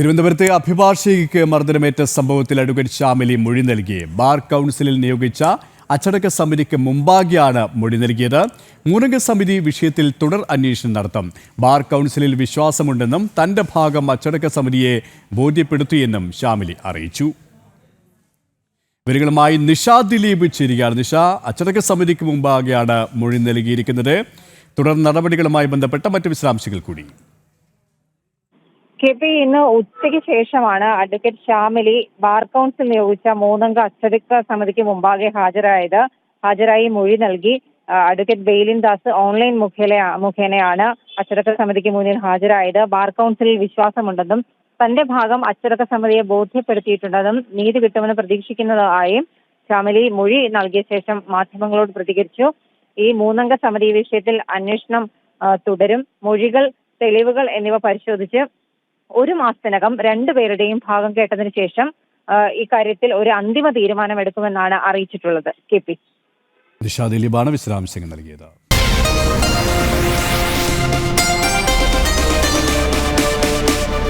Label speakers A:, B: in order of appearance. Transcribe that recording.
A: തിരുവനന്തപുരത്തെ അഭിഭാഷകയ്ക്ക് മർദ്ദനമേറ്റ സംഭവത്തിൽ അഡ്വക്കേറ്റ് ഷാമിലി മൊഴി നൽകി. ബാർ കൗൺസിലിൽ നിയോഗിച്ച അച്ചടക്ക സമിതിക്ക് മുമ്പാകെയാണ് മൊഴി നൽകിയത്. മൂന്നംഗ സമിതി വിഷയത്തിൽ തുടർ അന്വേഷണം നടത്തും. ബാർ കൗൺസിലിൽ വിശ്വാസമുണ്ടെന്നും തന്റെ ഭാഗം അച്ചടക്ക സമിതിയെ ബോധ്യപ്പെടുത്തിയെന്നും ഷാമിലി അറിയിച്ചു. ഇവരുകളുമായി നിഷ ദിലീപ് ചേരുകയാണ്. നിഷ അച്ചടക്ക സമിതിക്ക് മുമ്പാകെയാണ് മൊഴി നൽകിയിരിക്കുന്നത്. തുടർ നടപടികളുമായി ബന്ധപ്പെട്ട മറ്റ് വിശദാംശങ്ങൾ കൂടി.
B: കെ പി ഇന്ന് ഉച്ചയ്ക്ക് ശേഷമാണ് അഡ്വക്കേറ്റ് ശ്യാമിലി ബാർ കൗൺസിൽ നിയോഗിച്ച മൂന്നംഗ അച്ചടക്ക സമിതിക്ക് മുമ്പാകെ ഹാജരായത്. ഹാജരായി മൊഴി നൽകി. അഡ്വക്കേറ്റ് ബെയിലിൻ ദാസ് ഓൺലൈൻ മുഖേന മുഖേനയാണ് അച്ചടക്ക സമിതിക്ക് മുന്നിൽ ഹാജരായത്. ബാർ കൗൺസിലിൽ വിശ്വാസമുണ്ടെന്നും തന്റെ ഭാഗം അച്ചടക്ക സമിതിയെ ബോധ്യപ്പെടുത്തിയിട്ടുണ്ടെന്നും നീതി കിട്ടുമെന്ന് പ്രതീക്ഷിക്കുന്നതായും ശ്യാമിലി മൊഴി നൽകിയ ശേഷം മാധ്യമങ്ങളോട് പ്രതികരിച്ചു. ഈ മൂന്നംഗ സമിതി വിഷയത്തിൽ അന്വേഷണം തുടരും. മൊഴികൾ തെളിവുകൾ എന്നിവ പരിശോധിച്ച് ഒരു മാസത്തിനകം രണ്ടുപേരുടെയും ഭാഗം കേട്ടതിന് ശേഷം ഇക്കാര്യത്തിൽ ഒരു അന്തിമ തീരുമാനം എടുക്കുമെന്നാണ് അറിയിച്ചിട്ടുള്ളത്. K P.
A: നിഷ ദിലീപാണ് വിശദാംശങ്ങൾ നൽകിയത്.